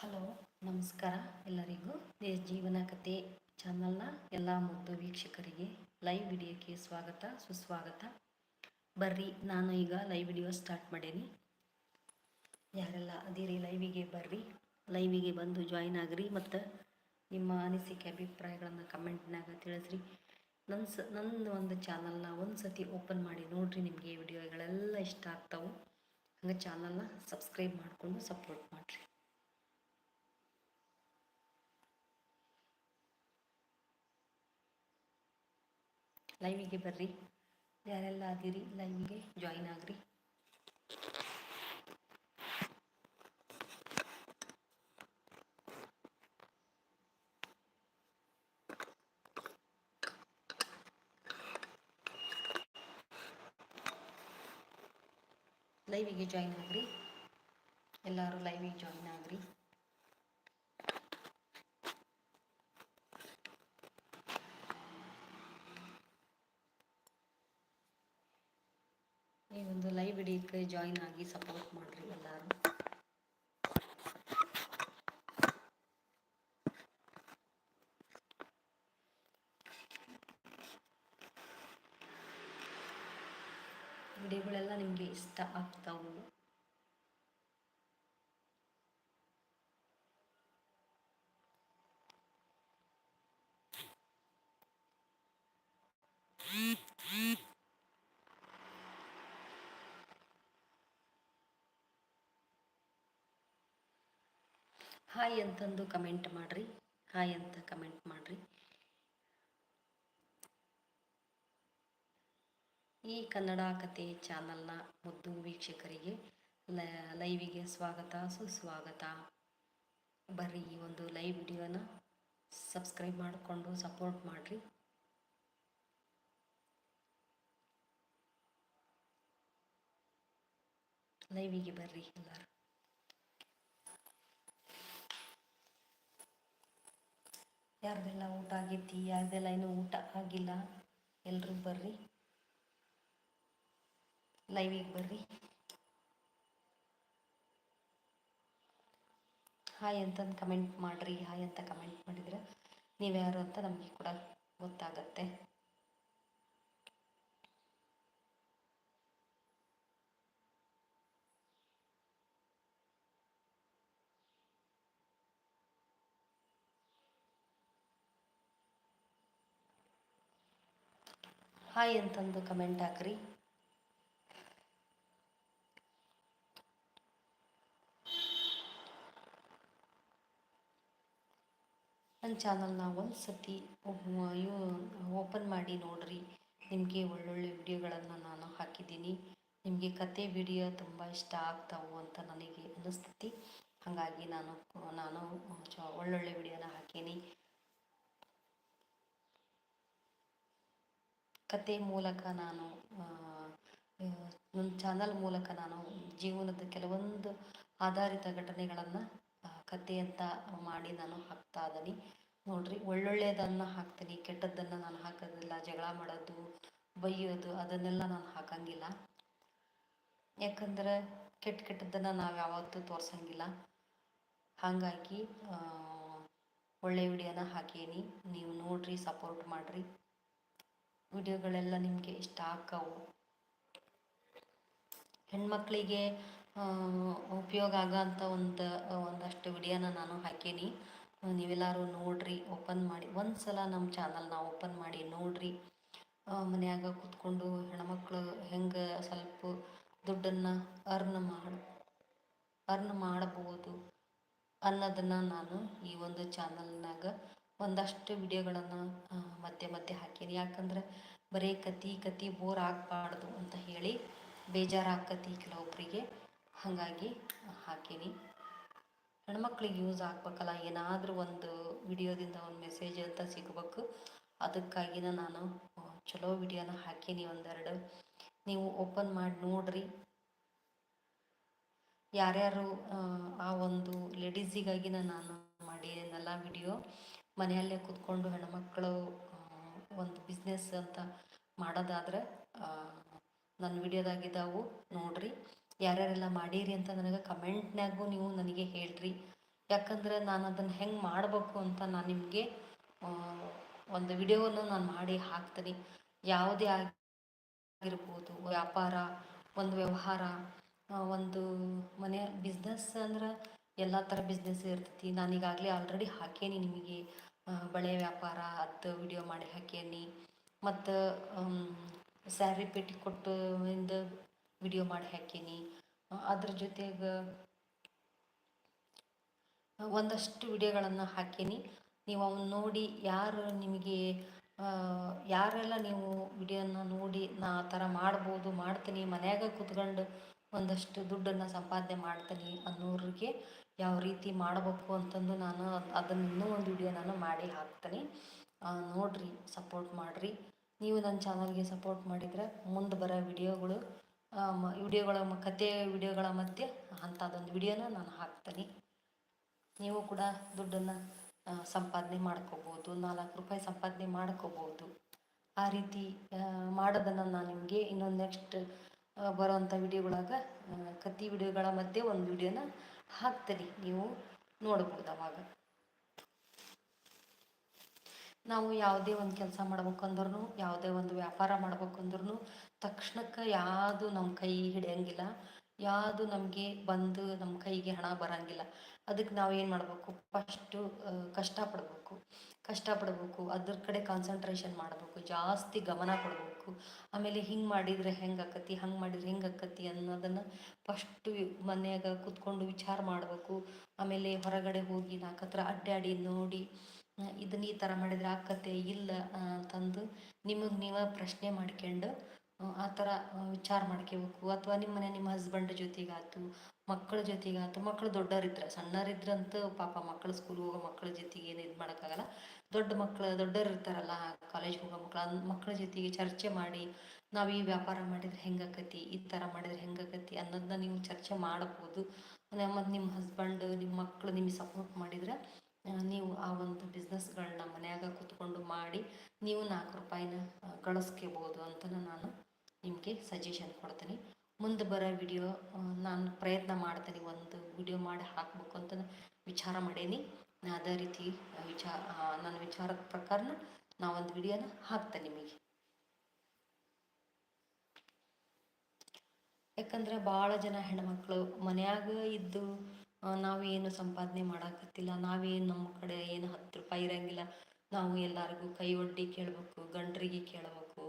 Hello, ನಮಸ್ಕಾರ ಎಲ್ಲರಿಗೂ. ದೇಶ ಜೀವನ ಕತೆ ಚಾನಲ್ನ ಎಲ್ಲ ಮತ್ತು ವೀಕ್ಷಕರಿಗೆ ಲೈವ್ ವಿಡಿಯೋಕ್ಕೆ ಸ್ವಾಗತ, ಸುಸ್ವಾಗತ. ಬರ್ರಿ, ನಾನು ಈಗ ಲೈವ್ ವಿಡಿಯೋ ಸ್ಟಾರ್ಟ್ ಮಾಡೇನಿ. ಯಾರೆಲ್ಲ ಅದಿರಿ ಲೈವಿಗೆ ಬರ್ರಿ. ಲೈವಿಗೆ ಬಂದು ಜಾಯಿನ್ ಆಗ್ರಿ ಮತ್ತು ನಿಮ್ಮ ಅನಿಸಿಕೆ, ಅಭಿಪ್ರಾಯಗಳನ್ನು ಕಮೆಂಟ್ನಾಗ ತಿಳಿಸ್ರಿ. ನನ್ನ ಸ ನನ್ನ ಒಂದು ಚಾನಲ್ನ ಒಂದು ಸತಿ ಓಪನ್ ಮಾಡಿ ನೋಡ್ರಿ, ನಿಮಗೆ ವಿಡಿಯೋಗಳೆಲ್ಲ ಇಷ್ಟ ಆಗ್ತಾವೆ. ಹಂಗೆ ಚಾನಲ್ನ ಸಬ್ಸ್ಕ್ರೈಬ್ ಮಾಡಿಕೊಂಡು ಸಪೋರ್ಟ್ ಮಾಡಿರಿ. ಲೈವಿಗೆ ಬರ್ರಿ. ಯಾರೆಲ್ಲ ಆಗಿರಿ ಲೈವಿಗೆ ಜಾಯಿನ್ ಆಗ್ರಿ. ಲೈವಿಗೆ ಜಾಯಿನ್ ಆಗ್ರಿ. ಎಲ್ಲರೂ ಲೈವಿಗೆ ಜಾಯಿನ್ ಆಗ್ರಿ ಈ ಒಂದು ಲೈವ್ ವಿಡಿಯೋಕ್ಕೆ ಜಾಯಿನ್ ಆಗಿ ಸಪೋರ್ಟ್ ಮಾಡಿರಿ ಎಲ್ಲರೂ ವಿಡಿಯೋಗಳೆಲ್ಲ ನಿಮಗೆ ಇಷ್ಟ ಆಗ್ತಾವು ಹಾಯ್ ಅಂತಂದು ಕಮೆಂಟ್ ಮಾಡಿರಿ. ಹಾಯ್ ಅಂತ ಕಮೆಂಟ್ ಮಾಡಿರಿ. ಈ ಕನ್ನಡ ಕತೆ ಚಾನಲ್ನ ಮುದ್ದು ವೀಕ್ಷಕರಿಗೆ ಲೈವಿಗೆ ಸ್ವಾಗತ, ಸುಸ್ವಾಗತ. ಬರ್ರಿ ಈ ಒಂದು ಲೈವ್ ವಿಡಿಯೋನ ಸಬ್ಸ್ಕ್ರೈಬ್ ಮಾಡಿಕೊಂಡು ಸಪೋರ್ಟ್ ಮಾಡಿರಿ. ಲೈವಿಗೆ ಬರ್ರಿ ಎಲ್ಲರೂ. ಯಾರ್ದೆಲ್ಲ ಊಟ ಆಗೈತಿ ಯಾರ್ದೆಲ್ಲ ಇನ್ನೂ ಊಟ ಆಗಿಲ್ಲ? ಎಲ್ಲರೂ ಬರ್ರಿ. ಲೈವಿಗೆ ಬರ್ರಿ. ಹಾಯ್ ಅಂತಂದು ಕಮೆಂಟ್ ಮಾಡಿರಿ. ಹಾಯ್ ಅಂತ ಕಮೆಂಟ್ ಮಾಡಿದ್ರೆ ನೀವ್ಯಾರು ಅಂತ ನಮಗೆ ಕೂಡ ಗೊತ್ತಾಗತ್ತೆ. ಹಾಯ್ ಅಂತಂದು ಕಮೆಂಟ್ ಹಾಕ್ರಿ. ನನ್ನ ಚಾನಲ್ನ ಒಂದು ಸತಿ ಓಪನ್ ಮಾಡಿ ನೋಡ್ರಿ. ನಿಮಗೆ ಒಳ್ಳೊಳ್ಳೆ ವಿಡಿಯೋಗಳನ್ನು ನಾನು ಹಾಕಿದ್ದೀನಿ. ನಿಮಗೆ ಕತೆ, ವಿಡಿಯೋ ತುಂಬ ಇಷ್ಟ ಆಗ್ತಾವು ಅಂತ ನನಗೆ ಅನ್ನಿಸ್ತೈತಿ ಹಾಗಾಗಿ ನಾನು ನಾನು ಒಳ್ಳೊಳ್ಳೆ ವಿಡಿಯೋನ ಹಾಕೀನಿ. ಕತೆ ಮೂಲಕ ನಾನು ನನ್ನ ಚಾನಲ್ ಮೂಲಕ ನಾನು ಜೀವನದ ಕೆಲವೊಂದು ಆಧಾರಿತ ಘಟನೆಗಳನ್ನು ಕತೆ ಅಂತ ಮಾಡಿ ನಾನು ಹಾಕ್ತಾ ಇದ್ದೀನಿ. ನೋಡ್ರಿ ಒಳ್ಳೊಳ್ಳೆಯದನ್ನು ಹಾಕ್ತೀನಿ, ಕೆಟ್ಟದ್ದನ್ನು ನಾನು ಹಾಕೋದಿಲ್ಲ, ಜಗಳ ಮಾಡೋದು, ಬೈಯೋದು, ಅದನ್ನೆಲ್ಲ ನಾನು ಹಾಕಂಗಿಲ್ಲ. ಯಾಕಂದ್ರೆ ಕೆಟ್ಟ ಕೆಟ್ಟದ್ದನ್ನು ನಾವು ಯಾವತ್ತೂ ತೋರಿಸಂಗಿಲ್ಲ. ಹಾಗಾಗಿ ಒಳ್ಳೆ ವಿಡಿಯೋನ ಹಾಕೀನಿ. ನೀವು ನೋಡ್ರಿ ಸಪೋರ್ಟ್ ಮಾಡಿರಿ. ವಿಡಿಯೋಗಳೆಲ್ಲ ನಿಮಗೆ ಇಷ್ಟ ಆಕ್ಕವು ಹೆಣ್ಮಕ್ಳಿಗೆ ಉಪಯೋಗ ಆಗೋಂಥ ಒಂದು, ಒಂದಷ್ಟು ವಿಡಿಯೋನ ನಾನು ಹಾಕೀನಿ. ನೀವೆಲ್ಲರೂ ನೋಡ್ರಿ, ಓಪನ್ ಮಾಡಿ. ಒಂದು ಸಲ ನಮ್ಮ ಚಾನಲ್ನ ಓಪನ್ ಮಾಡಿ ನೋಡ್ರಿ. ಮನ್ಯಾಗ ಕೂತ್ಕೊಂಡು ಹೆಣ್ಮಕ್ಳು ಹೆಂಗೆ ಸ್ವಲ್ಪ ದುಡ್ಡನ್ನು ಅರ್ನ್ ಮಾಡಿ, ಅರ್ನ್ ಮಾಡಬಹುದು ಅನ್ನೋದನ್ನು ನಾನು ಈ ಒಂದು ಚಾನಲ್ನಾಗ ಒಂದಷ್ಟು ವಿಡಿಯೋಗಳನ್ನು ಮತ್ತೆ ಮಧ್ಯೆ ಹಾಕೀನಿ ಯಾಕಂದ್ರೆ ಬರೀ ಕತಿ ಕತಿ ಬೋರ್ ಆಗಬಾರ್ದು ಅಂತ ಹೇಳಿ ಬೇಜಾರಾಗತಿ ಕೆಲವೊಬ್ಬರಿಗೆ ಹಾಗಾಗಿ ಹಾಕೀನಿ. ಹೆಣ್ಮಕ್ಳಿಗೆ ಯೂಸ್ ಆಗ್ಬೇಕಲ್ಲ, ಏನಾದರೂ ಒಂದು ವಿಡಿಯೋದಿಂದ ಒಂದು ಮೆಸೇಜ್ ಅಂತ ಸಿಗಬೇಕು. ಅದಕ್ಕಾಗಿನ ನಾನು ಚಲೋ ವಿಡಿಯೋನ ಹಾಕೀನಿ ಒಂದೆರಡು. ನೀವು ಓಪನ್ ಮಾಡಿ ನೋಡ್ರಿ. ಯಾರ್ಯಾರು, ಆ ಒಂದು ಲೇಡೀಸಿಗಾಗಿನ ನಾನು ಮಾಡಿದ್ದೀನಲ್ಲ ವಿಡಿಯೋ ಮನೆಯಲ್ಲೇ ಕೂತ್ಕೊಂಡು ಹೆಣ್ಮಕ್ಳು ಒಂದು ಬಿಸ್ನೆಸ್ ಅಂತ ಮಾಡೋದಾದ್ರೆ ನನ್ನ ವಿಡಿಯೋದಾಗಿದ್ದಾವು, ನೋಡ್ರಿ. ಯಾರ್ಯಾರೆಲ್ಲ ಮಾಡೀರಿ ಅಂತ ನನಗೆ ಕಮೆಂಟ್ನಾಗೂ ನೀವು ನನಗೆ ಹೇಳ್ರಿ. ಯಾಕಂದರೆ ನಾನು ಅದನ್ನು ಹೆಂಗೆ ಮಾಡಬೇಕು ಅಂತ ನಾನು ನಿಮಗೆ ಒಂದು ವಿಡಿಯೋವನ್ನು ನಾನು ಮಾಡಿ ಹಾಕ್ತೀನಿ. ಯಾವುದೇ ಆಗಿರ್ಬೋದು, ವ್ಯಾಪಾರ, ಒಂದು ವ್ಯವಹಾರ ಒಂದು ಮನೆ ಬಿಸ್ನೆಸ್ ಅಂದ್ರೆ ಎಲ್ಲ ಥರ ಬಿಸ್ನೆಸ್ ಇರ್ತೈತಿ. ನಾನು ಈಗಾಗಲೇ ಆಲ್ರೆಡಿ ಹಾಕೇನಿ ನಿಮಗೆ. ಬಳೆ ವ್ಯಾಪಾರ ಅದು ವಿಡಿಯೋ ಮಾಡಿ ಹಾಕೇನಿ ಮತ್ತು ಸ್ಯಾರಿ ಪೆಟ್ಟಿಕೊಟ್ಟು ಇಂದ ವಿಡಿಯೋ ಮಾಡಿ ಹಾಕೀನಿ ಅದ್ರ ಜೊತೆಗೆ ಒಂದಷ್ಟು ವಿಡಿಯೋಗಳನ್ನು ಹಾಕೀನಿ ನೀವು ಅವನ್ನ ನೋಡಿ ಯಾರು ನಿಮಗೆ ಯಾರೆಲ್ಲ ನೀವು ವಿಡಿಯೋನ ನೋಡಿ ನಾ ಆ ಥರ ಮಾಡ್ಬೋದು, ಮಾಡ್ತೀನಿ, ಮನ್ಯಾಗ ಕೂತ್ಕೊಂಡು ಒಂದಷ್ಟು ದುಡ್ಡನ್ನು ಸಂಪಾದನೆ ಮಾಡ್ತೀನಿ ಅನ್ನೋರಿಗೆ ಯಾವ ರೀತಿ ಮಾಡಬೇಕು ಅಂತಂದು ನಾನು ಅದನ್ನು ಇನ್ನೂ ಒಂದು ವಿಡಿಯೋ ನಾನು ಮಾಡಿ ಹಾಕ್ತೀನಿ. ನೋಡಿರಿ ಸಪೋರ್ಟ್ ಮಾಡಿರಿ. ನೀವು ನನ್ನ ಚಾನಲ್ಗೆ ಸಪೋರ್ಟ್ ಮಾಡಿದರೆ ಮುಂದೆ ಬರೋ ವಿಡಿಯೋಗಳು ವಿಡಿಯೋಗಳ ಕತೆ ವಿಡಿಯೋಗಳ ಮಧ್ಯೆ ಅಂಥದ್ದೊಂದು ವಿಡಿಯೋನ ನಾನು ಹಾಕ್ತೀನಿ. ನೀವು ಕೂಡ ದುಡ್ಡನ್ನು ಸಂಪಾದನೆ ಮಾಡ್ಕೋಬೋದು, ನಾಲ್ಕು ರೂಪಾಯಿ ಸಂಪಾದನೆ ಮಾಡ್ಕೋಬೋದು. ಆ ರೀತಿ ಮಾಡೋದನ್ನು ನಾನು ನಿಮಗೆ ಇನ್ನೊಂದು ನೆಕ್ಸ್ಟ್ ಬರೋವಂಥ ವಿಡಿಯೋಗಳಾಗ ಕತೆ ವಿಡಿಯೋಗಳ ಮಧ್ಯೆ ಒಂದು ವಿಡಿಯೋನ ಹಾಕ್ತೀನಿ. ನೀವು ನೋಡ್ಬೋದು ಅವಾಗ. ನಾವು ಯಾವುದೇ ಒಂದು ಕೆಲಸ ಮಾಡ್ಬೇಕಂದ್ರೂ ಯಾವುದೇ ಒಂದು ವ್ಯಾಪಾರ ಮಾಡ್ಬೇಕಂದ್ರೂ ತಕ್ಷಣಕ್ಕೆ ಯಾವುದು ನಮ್ಮ ಕೈ ಹಿಡಿಯಂಗಿಲ್ಲ. ಯಾವುದು ನಮಗೆ ಬಂದು ನಮ್ಮ ಕೈಗೆ ಹಣ ಬರೋಂಗಿಲ್ಲ. ಅದಕ್ಕೆ ನಾವು ಏನು ಮಾಡಬೇಕು? ಫಸ್ಟು ಕಷ್ಟಪಡಬೇಕು. ಕಷ್ಟಪಡಬೇಕು. ಅದ್ರ ಕಡೆ ಕಾನ್ಸಂಟ್ರೇಷನ್ ಮಾಡಬೇಕು. ಜಾಸ್ತಿ ಗಮನ ಕೊಡಬೇಕು. ಆಮೇಲೆ ಹಿಂಗೆ ಮಾಡಿದರೆ ಹೆಂಗೆ ಆಕತಿ, ಹಂಗೆ ಮಾಡಿದ್ರೆ ಹೆಂಗೆ ಆಕತಿ ಅನ್ನೋದನ್ನು ಫಸ್ಟು ಮನೆಯಾಗ ಕೂತ್ಕೊಂಡು ವಿಚಾರ ಮಾಡಬೇಕು. ಆಮೇಲೆ ಹೊರಗಡೆ ಹೋಗಿ ನಾಲ್ಕು ಹತ್ರ ಅಡ್ಡಾಡಿ ನೋಡಿ ಇದನ್ನ ಈ ಥರ ಮಾಡಿದರೆ ಆಕತೆ ಇಲ್ಲ ಅಂತಂದು ನಿಮಗೆ ನೀವು ಪ್ರಶ್ನೆ ಮಾಡ್ಕೊಂಡು, ಆ ಥರ ವಿಚಾರ ಮಾಡ್ಕೋಬೇಕು. ಅಥವಾ ನಿಮ್ಮ ಮನೆ ನಿಮ್ಮ ಹಸ್ಬೆಂಡ್ ಜೊತೆಗಾಯ್ತು ಮಕ್ಕಳ ಜೊತೆಗಾಯ್ತು ಮಕ್ಕಳು ದೊಡ್ಡವರಿದ್ರೆ ಸಣ್ಣವರಿದ್ರಂತೂ ಪಾಪ ಮಕ್ಕಳು ಸ್ಕೂಲ್ ಹೋಗೋ ಮಕ್ಕಳ ಜೊತೆಗೆ ಏನು ಇದು ಮಾಡೋಕ್ಕಾಗಲ್ಲ. ದೊಡ್ಡ ಮಕ್ಕಳು ದೊಡ್ಡವ್ರು ಇರ್ತಾರಲ್ಲ ಕಾಲೇಜ್ ಹೋಗೋ ಮಕ್ಕಳು ಮಕ್ಕಳ ಜೊತೆಗೆ ಚರ್ಚೆ ಮಾಡಿ, ನಾವು ಈ ವ್ಯಾಪಾರ ಮಾಡಿದ್ರೆ ಹೆಂಗಾಕತಿ? ಈ ಥರ ಮಾಡಿದ್ರೆ ಹೆಂಗಾಕತಿ? ಅನ್ನೋದನ್ನ ನೀವು ಚರ್ಚೆ ಮಾಡ್ಬೋದು. ಮತ್ತು ನಿಮ್ಮ ಹಸ್ಬೆಂಡ್ ನಿಮ್ಮ ಮಕ್ಕಳು ನಿಮಗೆ ಸಪೋರ್ಟ್ ಮಾಡಿದ್ರೆ ನೀವು ಆ ಒಂದು ಬಿಸ್ನೆಸ್ಗಳನ್ನ ಮನೆಯಾಗ ಕೂತ್ಕೊಂಡು ಮಾಡಿ, ನೀವು ನಾಲ್ಕು ರೂಪಾಯಿನ ಗಳಿಸ್ಕೋಬೋದು ಅಂತ ನಾನು ನಿಮಗೆ ಸಜೆಷನ್ ಕೊಡ್ತೀನಿ. ಮುಂದೆ ಬರೋ ವಿಡಿಯೋ ನಾನು ಪ್ರಯತ್ನ ಮಾಡ್ತೀನಿ, ಒಂದು ವಿಡಿಯೋ ಮಾಡಿ ಹಾಕಬೇಕು ಅಂತ ವಿಚಾರ ಮಾಡೀನಿ. ಅದೇ ರೀತಿ ವಿಚಾರ ನನ್ನ ವಿಚಾರದ ಪ್ರಕಾರ ನಾವೊಂದು ವಿಡಿಯೋನ ಹಾಕ್ತೇನೆ ನಿಮಗೆ. ಯಾಕಂದ್ರೆ ಭಾಳ ಜನ ಹೆಣ್ಮಕ್ಳು ಮನ್ಯಾಗ ಇದ್ದು ನಾವೇನು ಸಂಪಾದನೆ ಮಾಡಾಕತ್ತಿಲ್ಲ, ನಾವೇನು ನಮ್ಮ ಕಡೆ ಏನು ಹತ್ತು ರೂಪಾಯಿ ಇರಂಗಿಲ್ಲ, ನಾವು ಎಲ್ಲರಿಗೂ ಕೈ ಒಡ್ಡಿ ಕೇಳಬೇಕು, ಗಂಡರಿಗೆ ಕೇಳಬೇಕು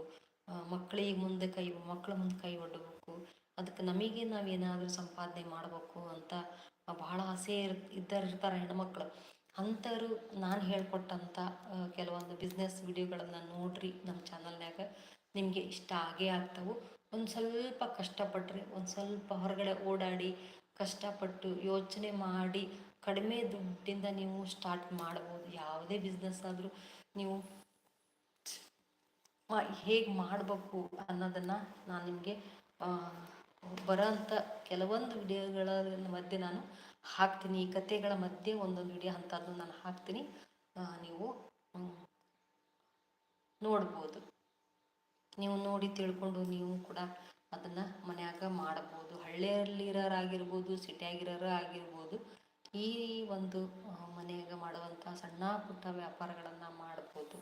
ಮಕ್ಕಳಿಗೆ ಮುಂದೆ ಕೈ ಮಕ್ಕಳ ಮುಂದೆ ಕೈ ಒಡ್ಡಬೇಕು ಅದಕ್ಕೆ ನಮಗೆ ನಾವು ಏನಾದರೂ ಸಂಪಾದನೆ ಮಾಡಬೇಕು ಅಂತ ಬಹಳ ಆಸೆ ಇರ್, ಇದ್ದರಿರ್ತಾರೆ ಇರ್ತಾರೆ ಹೆಣ್ಮಕ್ಳು. ಅಂಥವ್ರು ನಾನು ಹೇಳ್ಕೊಟ್ಟಂಥ ಕೆಲವೊಂದು ಬಿಸ್ನೆಸ್ ವಿಡಿಯೋಗಳನ್ನು ನೋಡ್ರಿ ನಮ್ಮ ಚಾನಲ್ನಾಗ ನಿಮಗೆ ಇಷ್ಟ ಆಗೇ ಆಗ್ತವೆ. ಒಂದು ಸ್ವಲ್ಪ ಕಷ್ಟಪಟ್ಟರೆ ಒಂದು ಸ್ವಲ್ಪ ಹೊರಗಡೆ ಓಡಾಡಿ, ಕಷ್ಟಪಟ್ಟು ಯೋಚನೆ ಮಾಡಿ, ಕಡಿಮೆ ದುಡ್ಡಿಂದ ನೀವು ಸ್ಟಾರ್ಟ್ ಮಾಡ್ಬೋದು. ಯಾವುದೇ ಬಿಸ್ನೆಸ್ ಆದರೂ ನೀವು ಹೇಗೆ ಮಾಡಬೇಕು ಅನ್ನೋದನ್ನು ನಾನು ನಿಮಗೆ ಬರೋಂಥ ಕೆಲವೊಂದು ವಿಡಿಯೋಗಳ ಮಧ್ಯೆ ನಾನು ಹಾಕ್ತೀನಿ. ಈ ಕಥೆಗಳ ಮಧ್ಯೆ ಒಂದೊಂದು ವಿಡಿಯೋ ಅಂಥದ್ದು ನಾನು ಹಾಕ್ತೀನಿ. ನೀವು ನೋಡ್ಬೋದು. ನೀವು ನೋಡಿ ತಿಳ್ಕೊಂಡು ನೀವು ಕೂಡ ಅದನ್ನು ಮನ್ಯಾಗ ಮಾಡ್ಬೋದು. ಹಳ್ಳಿಯಲ್ಲಿರೋರಾಗಿರ್ಬೋದು, ಸಿಟಿಯಾಗಿರೋರು ಆಗಿರ್ಬೋದು, ಈ ಒಂದು ಮನೆಯಾಗ ಮಾಡುವಂಥ ಸಣ್ಣ ಪುಟ್ಟ ವ್ಯಾಪಾರಗಳನ್ನು ಮಾಡ್ಬೋದು.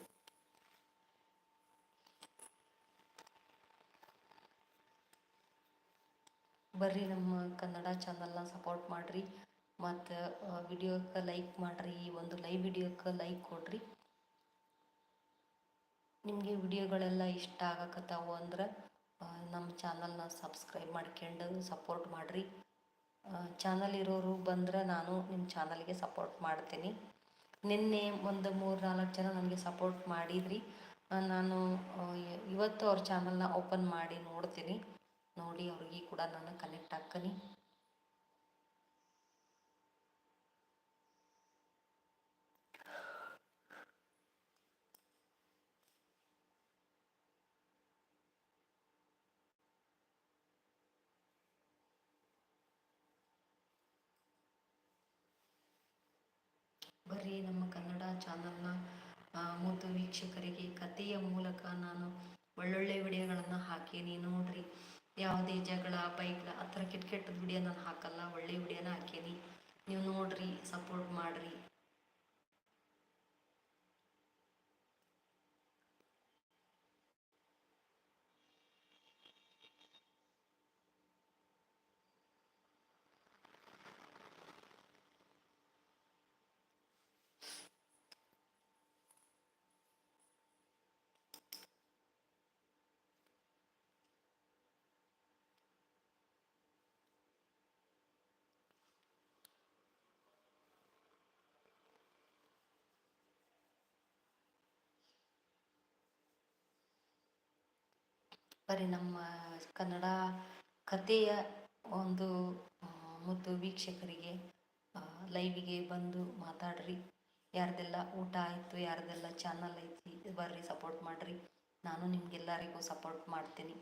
ಬರ್ರಿ ನಮ್ಮ ಕನ್ನಡ ಚಾನಲ್ನ ಸಪೋರ್ಟ್ ಮಾಡಿರಿ. ಮತ್ತು ವಿಡಿಯೋಕ್ಕೆ ಲೈಕ್ ಮಾಡಿರಿ ಈ ಒಂದು ಲೈವ್ ವಿಡಿಯೋಕ್ಕೆ ಲೈಕ್ ಕೊಡ್ರಿ. ನಿಮಗೆ ವಿಡಿಯೋಗಳೆಲ್ಲ ಇಷ್ಟ ಆಗಕತ್ತಾವು ಅಂದ್ರೆ ನಮ್ಮ ಚಾನಲ್ನ ಸಬ್ಸ್ಕ್ರೈಬ್ ಮಾಡ್ಕೊಂಡು ಸಪೋರ್ಟ್ ಮಾಡಿರಿ. ಚಾನಲ್ ಇರೋರು ಬಂದರೆ ನಾನು ನಿಮ್ಮ ಚಾನಲ್ಗೆ ಸಪೋರ್ಟ್ ಮಾಡ್ತೀನಿ. ನಿನ್ನೆ ಒಂದು ಮೂರು ನಾಲ್ಕು ಜನ ನನಗೆ ಸಪೋರ್ಟ್ ಮಾಡಿದ್ರಿ. ನಾನು ಇವತ್ತು ಅವ್ರ ಚಾನಲ್ನ ಓಪನ್ ಮಾಡಿ ನೋಡ್ತೀನಿ. ನೋಡಿ ಅವ್ರಿಗೆ ಕೂಡ ನಾನು ಕನೆಕ್ಟ್ ಹಾಕನಿ ಬರ್ರಿ ನಮ್ಮ ಕನ್ನಡ ಚಾನಲ್ನ ಮುದ್ದು ವೀಕ್ಷಕರಿಗೆ ಕಥೆಯ ಮೂಲಕ ನಾನು ಒಳ್ಳೊಳ್ಳೆ ವಿಡಿಯೋಗಳನ್ನು ಹಾಕೀನಿ ನೋಡ್ರಿ. ಯಾವುದೇ ಜಗಳ ಬೈಗಳ ಆ ಥರ ಕೆಟ್ಟ ಕೆಟ್ಟದ ವಿಡಿಯೋ ನಾನು ಹಾಕಲ್ಲ, ಒಳ್ಳೆ ವಿಡಿಯೋನ ಹಾಕೀನಿ. ನೀವು ನೋಡ್ರಿ ಸಪೋರ್ಟ್ ಮಾಡಿರಿ. ಬರೀ ನಮ್ಮ ಕನ್ನಡ ಕಥೆಯ ಒಂದು ಮುದ್ದು ವೀಕ್ಷಕರಿಗೆ ಲೈವಿಗೆ ಬಂದು ಮಾತಾಡ್ರಿ. ಯಾರ್ದೆಲ್ಲ ಊಟ ಆಯಿತು, ಯಾರ್ದೆಲ್ಲ ಚಾನಲ್ ಐತಿ, ಬರ್ರಿ ಸಪೋರ್ಟ್ ಮಾಡಿರಿ. ನಾನು ನಿಮ್ಗೆಲ್ಲರಿಗೂ ಸಪೋರ್ಟ್ ಮಾಡ್ತೀನಿ.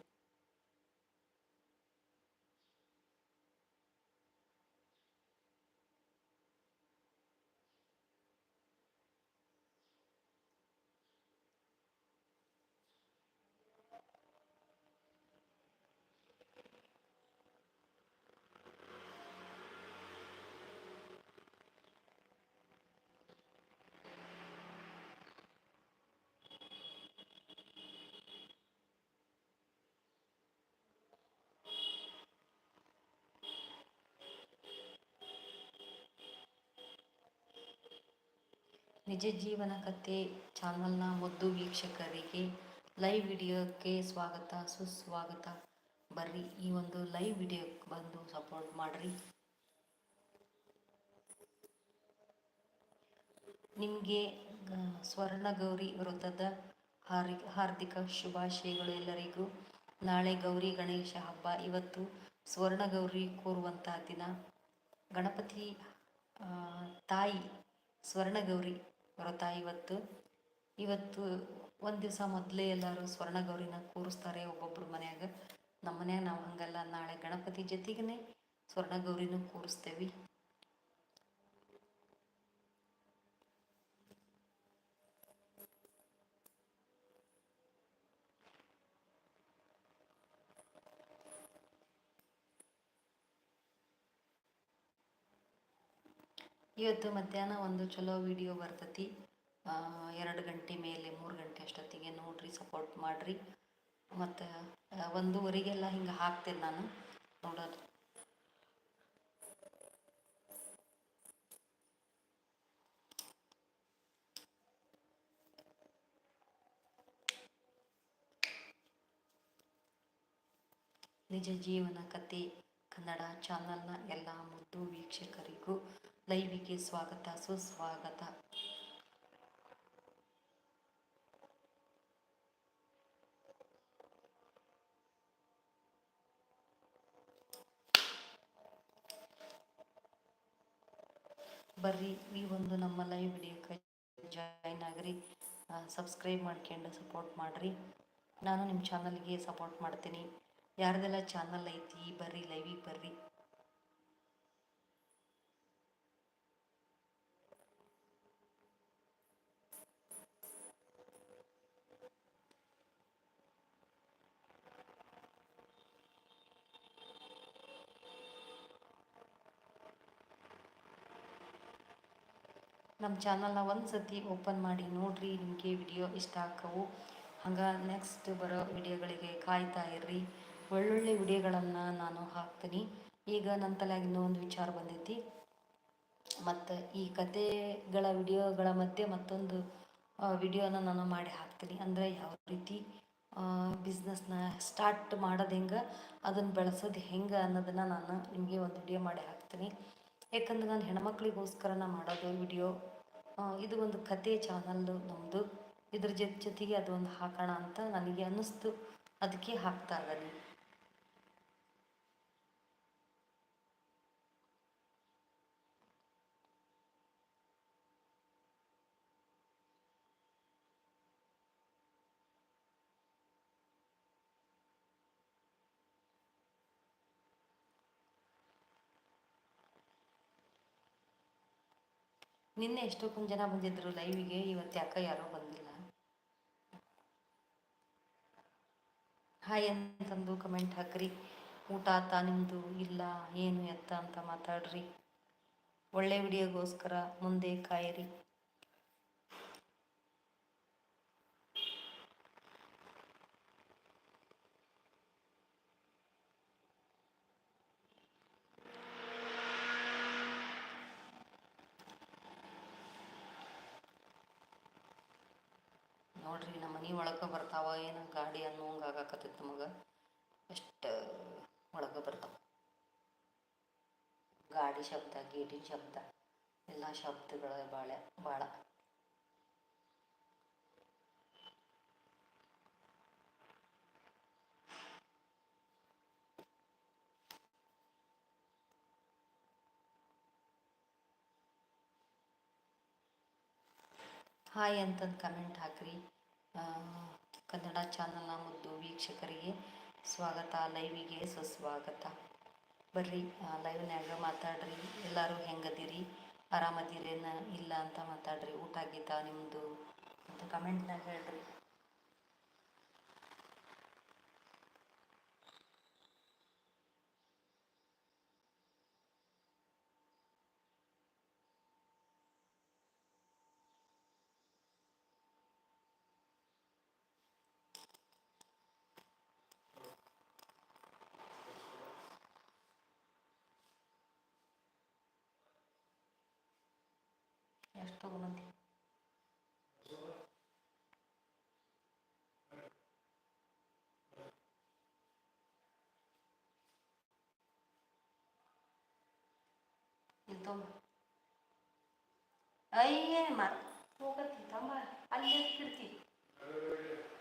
ನಿಜ ಜೀವನ ಕಥೆ ಚಾನಲ್ನ ಮುದ್ದು ವೀಕ್ಷಕರಿಗೆ ಲೈವ್ ವಿಡಿಯೋಕ್ಕೆ ಸ್ವಾಗತ, ಸುಸ್ವಾಗತ. ಬರ್ರಿ, ಈ ಒಂದು ಲೈವ್ ವಿಡಿಯೋಕ್ಕೆ ಬಂದು ಸಪೋರ್ಟ್ ಮಾಡಿರಿ. ನಿಮಗೆ ಸ್ವರ್ಣಗೌರಿ ವೃತ್ತದ ಹಾರಿ, ಹಾರ್ದಿಕ ಶುಭಾಶಯಗಳು ಎಲ್ಲರಿಗೂ. ನಾಳೆ ಗೌರಿ ಗಣೇಶ ಹಬ್ಬ. ಇವತ್ತು ಸ್ವರ್ಣಗೌರಿ ಕೋರುವಂತಹ ದಿನ. ಗಣಪತಿ ತಾಯಿ ಸ್ವರ್ಣಗೌರಿ ವ್ರತ ಇವತ್ತು ಇವತ್ತು ಒಂದು ದಿವಸ ಮೊದಲೇ ಎಲ್ಲರೂ ಸ್ವರ್ಣ ಗೌರಿನ ಕೂರಿಸ್ತಾರೆ ಒಬ್ಬೊಬ್ರು ಮನ್ಯಾಗ. ನಮ್ಮ ಮನ್ಯಾಗ ನಾವು ಹಂಗಲ್ಲ. ನಾಳೆ ಗಣಪತಿ ಜೊತೆಗೇ ಸ್ವರ್ಣ ಗೌರಿನೂ ಕೂರಿಸ್ತೇವೆ. ಇವತ್ತು ಮಧ್ಯಾಹ್ನ ಒಂದು ಚಲೋ ವಿಡಿಯೋ ಬರ್ತೈತಿ. ಎರಡು ಗಂಟೆ ಮೇಲೆ, ಮೂರು ಗಂಟೆ ಅಷ್ಟೊತ್ತಿಗೆ ನೋಡ್ರಿ ಸಪೋರ್ಟ್ ಮಾಡಿರಿ. ಮತ್ತು ಒಂದೂವರೆಗೆಲ್ಲ ಹಿಂಗೆ ಹಾಕ್ತೇನೆ ನಾನು. ನೋಡೋದು. ನಿಜ ಜೀವನ ಕತೆ ಕನ್ನಡ ಚಾನಲ್ನ ಎಲ್ಲ ಮುದ್ದು ವೀಕ್ಷಕರಿಗೂ ಲೈವಿಗೆ ಸ್ವಾಗತ, ಸುಸ್ವಾಗತ. ಬರ್ರಿ, ಈ ಒಂದು ನಮ್ಮ ಲೈವ್ ವಿಡಿಯೋಕ್ಕೆ ಜಾಯಿನ್ ಆಗ್ರಿ. ಸಬ್ಸ್ಕ್ರೈಬ್ ಮಾಡ್ಕೊಂಡು ಸಪೋರ್ಟ್ ಮಾಡಿರಿ. ನಾನು ನಿಮ್ಮ ಚಾನಲ್ಗೆ ಸಪೋರ್ಟ್ ಮಾಡ್ತೀನಿ. ಯಾರ್ದೆಲ್ಲ ಚಾನಲ್ ಐತಿ, ಬರ್ರಿ ಲೈವಿಗೆ ಬರ್ರಿ. ನಮ್ಮ ಚಾನಲ್ನ ಒಂದು ಸತಿ ಓಪನ್ ಮಾಡಿ ನೋಡಿರಿ, ನಿಮಗೆ ವಿಡಿಯೋ ಇಷ್ಟ ಆಕವು ಹಂಗೆ ನೆಕ್ಸ್ಟ್ ಬರೋ ವಿಡಿಯೋಗಳಿಗೆ ಕಾಯ್ತಾ ಇರ್ರಿ. ಒಳ್ಳೊಳ್ಳೆ ವಿಡಿಯೋಗಳನ್ನು ನಾನು ಹಾಕ್ತೀನಿ. ಈಗ ನನ್ನ ತಲೆಯಾಗ ಇನ್ನೊಂದು ವಿಚಾರ ಬಂದೈತಿ. ಮತ್ತು ಈ ಕತೆಗಳ, ವಿಡಿಯೋಗಳ ಮಧ್ಯೆ ಮತ್ತೊಂದು ವಿಡಿಯೋನ ನಾನು ಮಾಡಿ ಹಾಕ್ತೀನಿ. ಅಂದರೆ ಯಾವ ರೀತಿ ಬಿಸ್ನೆಸ್ನ ಸ್ಟಾರ್ಟ್ ಮಾಡೋದು ಹೆಂಗೆ ಅದನ್ನು ಬೆಳೆಸೋದು ಹೆಂಗೆ ಅನ್ನೋದನ್ನು ನಾನು ನಿಮಗೆ ಒಂದು ವಿಡಿಯೋ ಮಾಡಿ ಹಾಕ್ತೀನಿ. ಯಾಕಂದ್ರೆ ನಾನು ಹೆಣ್ಮಕ್ಳಿಗೋಸ್ಕರನ ಮಾಡೋದು ವಿಡಿಯೋ ಇದು ಒಂದು ಕತೆ ಚಾನಲ್ ನಮ್ಮದು ಇದ್ರ ಜೊತೆ ಜೊತೆಗೆ ಅದೊಂದು ಹಾಕೋಣ ಅಂತ ನನಗೆ ಅನ್ನಿಸ್ತು. ಅದಕ್ಕೆ ಹಾಕ್ತಾ ಇದ್ದೀನಿ. ನಿನ್ನೆ ಎಷ್ಟೊಂದು ಜನ ಬಂದಿದ್ರು ಲೈವಿಗೆ, ಇವತ್ತು ಯಾಕ ಯಾರೋ ಬಂದಿಲ್ಲ. ಹಾಯ್ ಅಂತಂದು ಕಮೆಂಟ್ ಹಾಕ್ರಿ. ಊಟ ಆತ ನಿಮ್ಮದು ಇಲ್ಲ, ಏನು ಎತ್ತ ಅಂತ ಮಾತಾಡ್ರಿ. ಒಳ್ಳೆ ವಿಡಿಯೋಗೋಸ್ಕರ ಮುಂದೆ ಕಾಯಿರಿ ನೋಡ್ರಿ ನಮ್ಮ ಮನೆ ಒಳಗೆ ಬರ್ತಾವ ಏನು ಗಾಡಿ ಅನ್ನೋಂಗೆ ಆಗಾಕತ್ತೈತೆ ನಮಗೆ ಅಷ್ಟು ಒಳಗೆ ಬರ್ತಾವ ಗಾಡಿ ಗೇಟಿನ ಶಬ್ದ. ಎಲ್ಲ ಶಬ್ದಗಳ ಬಾಳೆ, ಬಾಳ. ಹಾಯ್ ಅಂತಂದು ಕಮೆಂಟ್ ಹಾಕ್ರಿ. ಕನ್ನಡ ಚಾನಲ್ನ ಮುದ್ದು ವೀಕ್ಷಕರಿಗೆ ಸ್ವಾಗತ, ಲೈವಿಗೆ ಸುಸ್ವಾಗತ. ಬರ್ರಿ ಲೈವ್ನ್ಯಾಗ ಮಾತಾಡ್ರಿ. ಎಲ್ಲರೂ ಹೆಂಗದಿರಿ ಆರಾಮದಿರೇನ ಇಲ್ಲ ಅಂತ ಮಾತಾಡ್ರಿ. ಊಟ ಆಗಿತ್ತ ನಿಮ್ಮದು ಅಂತ ಕಮೆಂಟ್ನಾಗ ಹೇಳ್ರಿ. ಎಷ್ಟು ತಗೊಂಬಂದಿ ಇಲ್ಲಿ ತೊಂಬ ಅಯ್ಯೇ ಮರ ಹೋಗತ್ತಿ ತಮ್ಮ ಅಲ್ಲಿ ಇಡ್ತಿ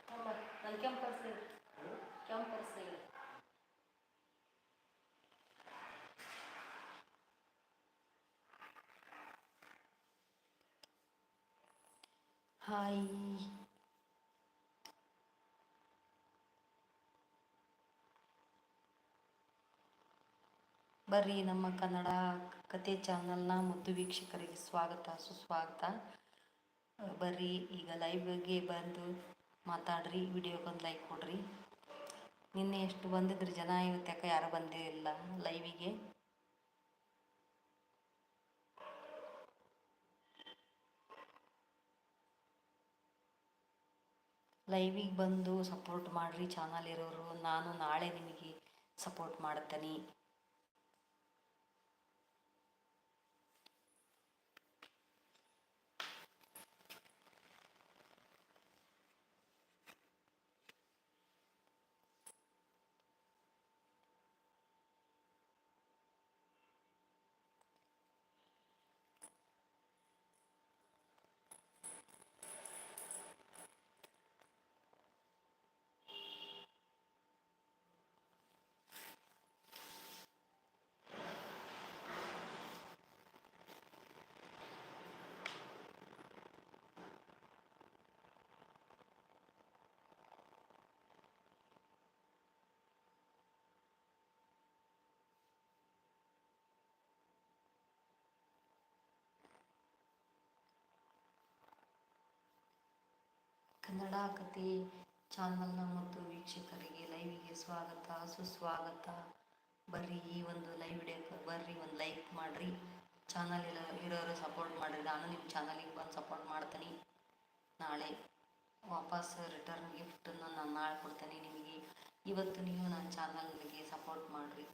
ತಮ್ಮ ನನ್ನ ಕೆಂಪರ್ಸ ಕೆಂಪರ್ಸ Hi ಬರ್ರಿ ನಮ್ಮ ಕನ್ನಡ ಕತೆ ಚಾನಲ್ನ ಮುದ್ದು ವೀಕ್ಷಕರಿಗೆ ಸ್ವಾಗತ, ಸುಸ್ವಾಗತ. ಬರ್ರಿ, ಈಗ ಲೈವ್ಗೆ ಬಂದು ಮಾತಾಡ್ರಿ, ವಿಡಿಯೋಗೊಂದು ಲೈಕ್ ಕೊಡ್ರಿ. ನಿನ್ನೆ ಎಷ್ಟು ಬಂದಿದ್ರು ಜನ? ಇವತ್ತು ಯಾಕೆ ಯಾರು ಬಂದಿರಲಿಲ್ಲ ಲೈವಿಗೆ ಲೈವಿಗೆ ಬಂದು ಸಪೋರ್ಟ್ ಮಾಡಿರಿ ಚಾನಲ್ ಇರೋರು. ನಾನು ನಾಳೆ ನಿಮಗೆ ಸಪೋರ್ಟ್ ಮಾಡ್ತೀನಿ. ಕನ್ನಡ ಕತೆ ಚಾನಲ್ನ ಮತ್ತು ವೀಕ್ಷಕರಿಗೆ ಲೈವಿಗೆ ಸ್ವಾಗತ, ಸುಸ್ವಾಗತ. ಬರ್ರಿ ಈ ಒಂದು ಲೈವ್ ವಿಡಿಯೋಕ್ಕೆ ಬರ್ರಿ, ಒಂದು ಲೈಕ್ ಮಾಡಿರಿ. ಚಾನಲ್ ಇರೋ, ಇರೋರು ಸಪೋರ್ಟ್ ಮಾಡಿರಿ. ನಾನು ನಿಮ್ಮ ಚಾನಲಿಗೆ ಬಂದು ಸಪೋರ್ಟ್ ಮಾಡ್ತೀನಿ. ನಾಳೆ ವಾಪಸ್ ರಿಟರ್ನ್ ಗಿಫ್ಟನ್ನು ನಾನು ನಾಳೆ ಕೊಡ್ತೇನೆ ನಿಮಗೆ. ಇವತ್ತು ನೀವು ನನ್ನ ಚಾನಲ್ಗೆ ಸಪೋರ್ಟ್ ಮಾಡಿರಿ.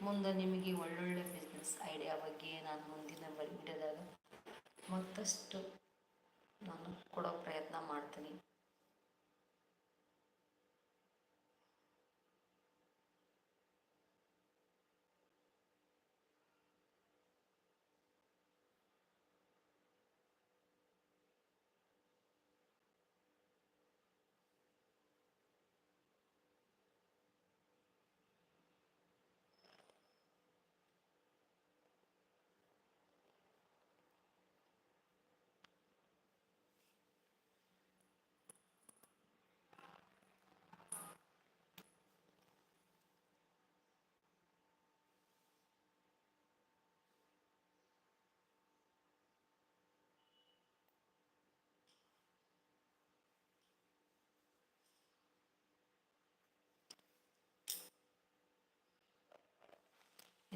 ಮುಂದೆ ನಿಮಗೆ ಒಳ್ಳೊಳ್ಳೆ ಬಿಸ್ನೆಸ್ ಐಡಿಯಾ ಬಗ್ಗೆ ನಾನು ಮುಂದಿನ ವಿಡಿಯೋದಾಗ ಮತ್ತಷ್ಟು ನಾನು ಕೊಡೋ ಪ್ರಯತ್ನ ಮಾಡ್ತೀನಿ.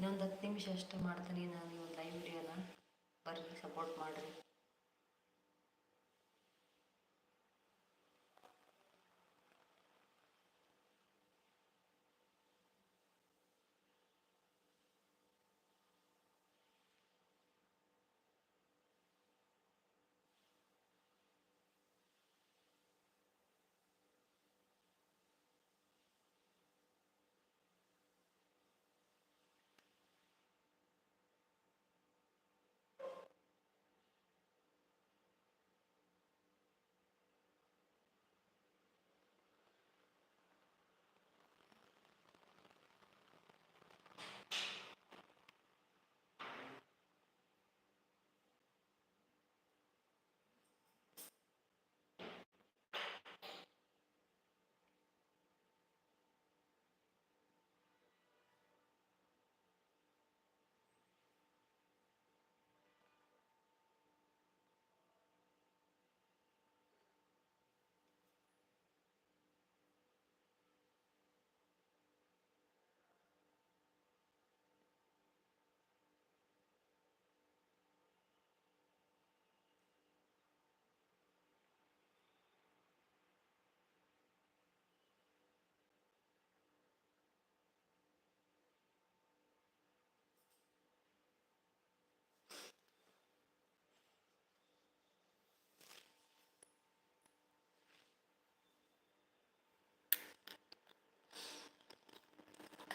ಇನ್ನೊಂದು ಹತ್ತು ನಿಮಿಷ ಅಷ್ಟೇ ಮಾಡ್ತೀನಿ ನಾನು ಈ ಒಂದು ಲೈವ್ ವಿಡಿಯೋನ ಬರ್ರಿ ಸಪೋರ್ಟ್ ಮಾಡಿರಿ.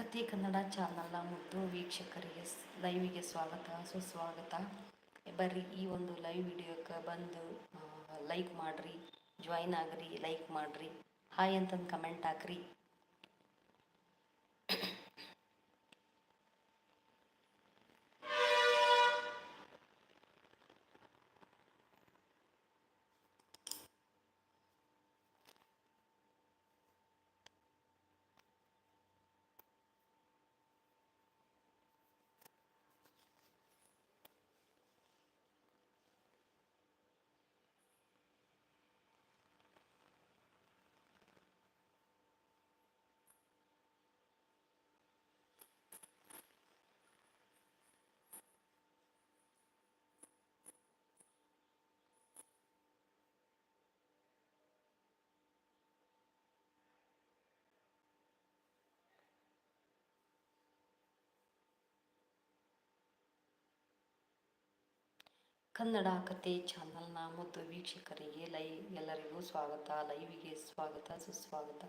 ಕತೆ ಕನ್ನಡ ಚಾನಲ್ನ ಮುದ್ದು ವೀಕ್ಷಕರಿಗೆ ಲೈವಿಗೆ ಸ್ವಾಗತ, ಸುಸ್ವಾಗತ. ಬರ್ರಿ, ಈ ಒಂದು ಲೈವ್ ವಿಡಿಯೋಕ್ಕೆ ಬಂದು ಲೈಕ್ ಮಾಡಿರಿ ಜಾಯಿನ್ ಆಗ್ರಿ ಲೈಕ್ ಮಾಡಿರಿ. ಹಾಯ್ ಅಂತಂದು ಕಮೆಂಟ್ ಹಾಕ್ರಿ. ಕನ್ನಡ ಕತೆ ಚಾನಲ್ನ ಮತ್ತು ವೀಕ್ಷಕರಿಗೆ ಲೈ, ಎಲ್ಲರಿಗೂ ಸ್ವಾಗತ. ಲೈವಿಗೆ ಸ್ವಾಗತ, ಸುಸ್ವಾಗತ.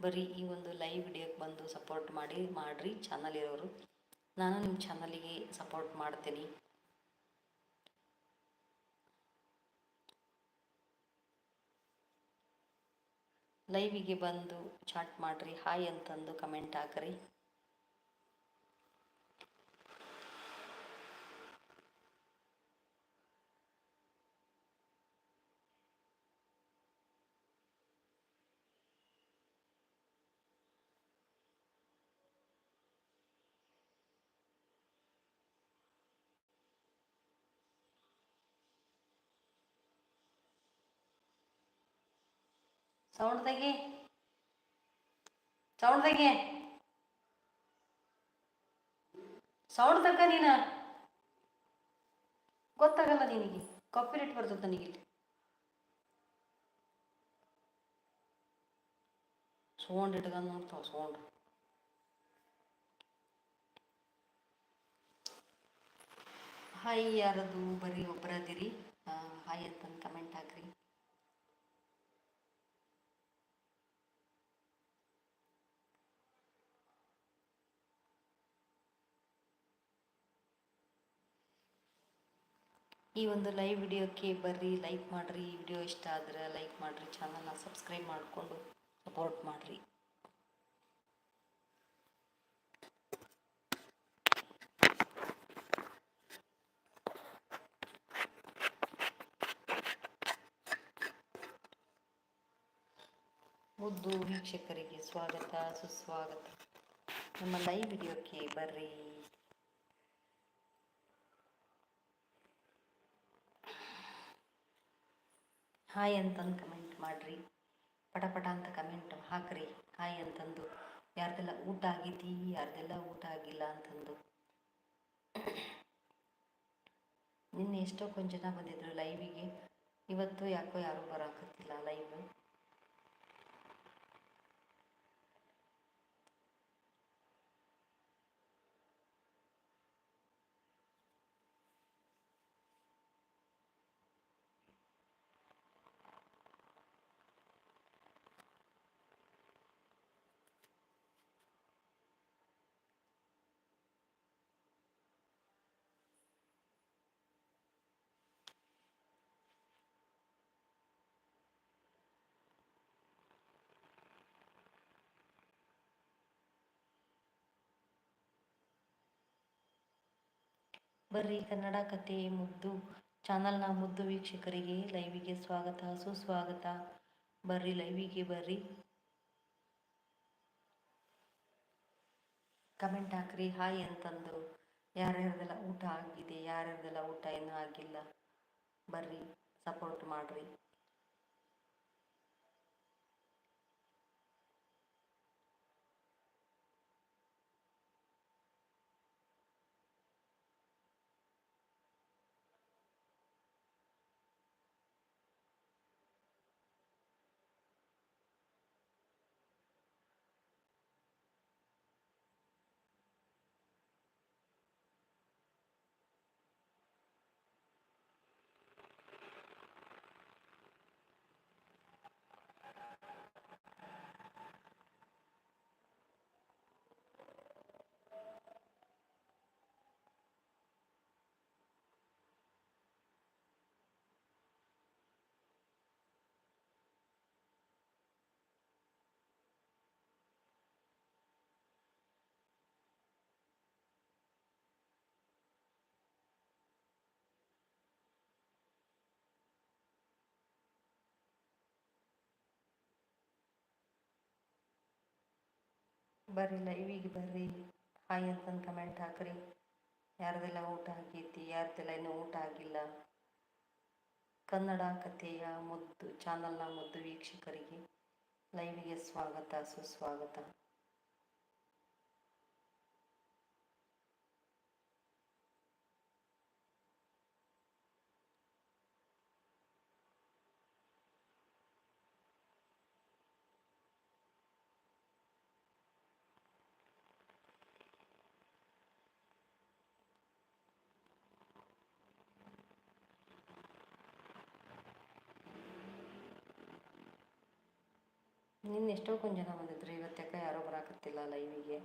ಬರೀ ಈ ಒಂದು ಲೈವ್ ವಿಡಿಯೋಕ್ಕೆ ಬಂದು ಸಪೋರ್ಟ್ ಮಾಡಿ, ಮಾಡಿರಿ ಚಾನಲ್ ಇರೋರು. ನಾನು ನಿಮ್ಮ ಚಾನಲಿಗೆ ಸಪೋರ್ಟ್ ಮಾಡ್ತೀನಿ. ಲೈವಿಗೆ ಬಂದು ಚಾಟ್ ಮಾಡಿರಿ. ಹಾಯ್ ಅಂತಂದು ಕಮೆಂಟ್ ಹಾಕ್ರಿ. ಸೌಂಡ್ ತೆಗಿ ಸೌಂಡ್ ತೆಗಿ ಸೌಂಡ್ ತಕ್ಕ ನೀನ ಗೊತ್ತಾಗಲ್ಲ ನಿನಗೆ. ಕಾಪಿರೇಟ್ ಬರ್ತದೆ ನನಗೆ ಸೌಂಡ್ ಇಟ್ಕೊಂಡು ನೋಡ್ತಾವ ಸೌಂಡ್ ಹಾಯ್ ಯಾರದು, ಬರೀ ಒಬ್ಬರದಿರಿ ಹಾಯ್ ಅಂತಂದು ಕಮೆಂಟ್ ಹಾಕ್ರಿ. ಈ ಒಂದು ಲೈವ್ ವಿಡಿಯೋಕ್ಕೆ ಬರ್ರಿ ಲೈಕ್ ಮಾಡಿರಿ. ವಿಡಿಯೋ ಇಷ್ಟ ಆದರೆ ಲೈಕ್ ಮಾಡಿರಿ. ಚಾನಲ್ನ ಸಬ್ಸ್ಕ್ರೈಬ್ ಮಾಡಿಕೊಂಡು ಸಪೋರ್ಟ್ ಮಾಡಿರಿ. ಮುದ್ದು ವೀಕ್ಷಕರಿಗೆ ಸ್ವಾಗತ, ಸುಸ್ವಾಗತ. ನಮ್ಮ ಲೈವ್ ವಿಡಿಯೋಕ್ಕೆ ಬರ್ರಿ. ಹಾಯ್ ಅಂತಂದು ಕಮೆಂಟ್ ಮಾಡಿರಿ. ಪಟ ಪಟ ಅಂತ ಕಮೆಂಟ್ ಹಾಕ್ರಿ. ಹಾಯ್ ಅಂತಂದು. ಯಾರ್ದೆಲ್ಲ ಊಟ ಆಗಿದ್ದೀ, ಯಾರ್ದೆಲ್ಲ ಊಟ ಆಗಿಲ್ಲ ಅಂತಂದು. ನಿನ್ನೆ ಎಷ್ಟೋ ಕೊಂಚ ಜನ ಬಂದಿದ್ರು ಲೈವಿಗೆ ಇವತ್ತು ಯಾಕೋ ಯಾರೂ ಬರೋಕತ್ತಿಲ್ಲ ಲೈವ್ ಬರ್ರಿ, ಕನ್ನಡ ಕತೆ ಮುದ್ದು, ಚಾನಲ್ನ ಮುದ್ದು ವೀಕ್ಷಕರಿಗೆ ಲೈವಿಗೆ ಸ್ವಾಗತ, ಸುಸ್ವಾಗತ. ಬರ್ರಿ, ಲೈವಿಗೆ ಬರ್ರಿ. ಕಮೆಂಟ್ ಹಾಕ್ರಿ, ಹಾಯ್ ಅಂತಂದು ಯಾರ್ಯಾರ್ದೆಲ್ಲ ಊಟ ಆಗಿದೆ ಯಾರ್ಯಾರ್ದೆಲ್ಲ ಊಟ ಏನೂ ಆಗಿಲ್ಲ. ಬರ್ರಿ, ಸಪೋರ್ಟ್ ಮಾಡಿರಿ. ಬರ್ರಿ ಲೈವಿಗೆ ಬರ್ರಿ, ಹಾಯ್ ಅಂತಂದು ಕಮೆಂಟ್ ಹಾಕ್ರಿ. ಯಾರ್ದೆಲ್ಲ ಊಟ ಆಗೈತಿ ಯಾರ್ದೆಲ್ಲ ಇನ್ನೂ ಊಟ ಆಗಿಲ್ಲ. ಕನ್ನಡ ಕಥೆಯ ಮುದ್ದು ಚಾನಲ್ನ ಮುದ್ದು ವೀಕ್ಷಕರಿಗೆ ಲೈವಿಗೆ ಸ್ವಾಗತ, ಸುಸ್ವಾಗತ. ನಿನ್ನೆ ಎಷ್ಟೋ ಜನ ಬಂದಿದ್ರು ಇವತ್ತು ಯಾಕೆ ಯಾರೋ ಬರಾಕತ್ತಿಲ್ಲ ಲೈವಿಗೆ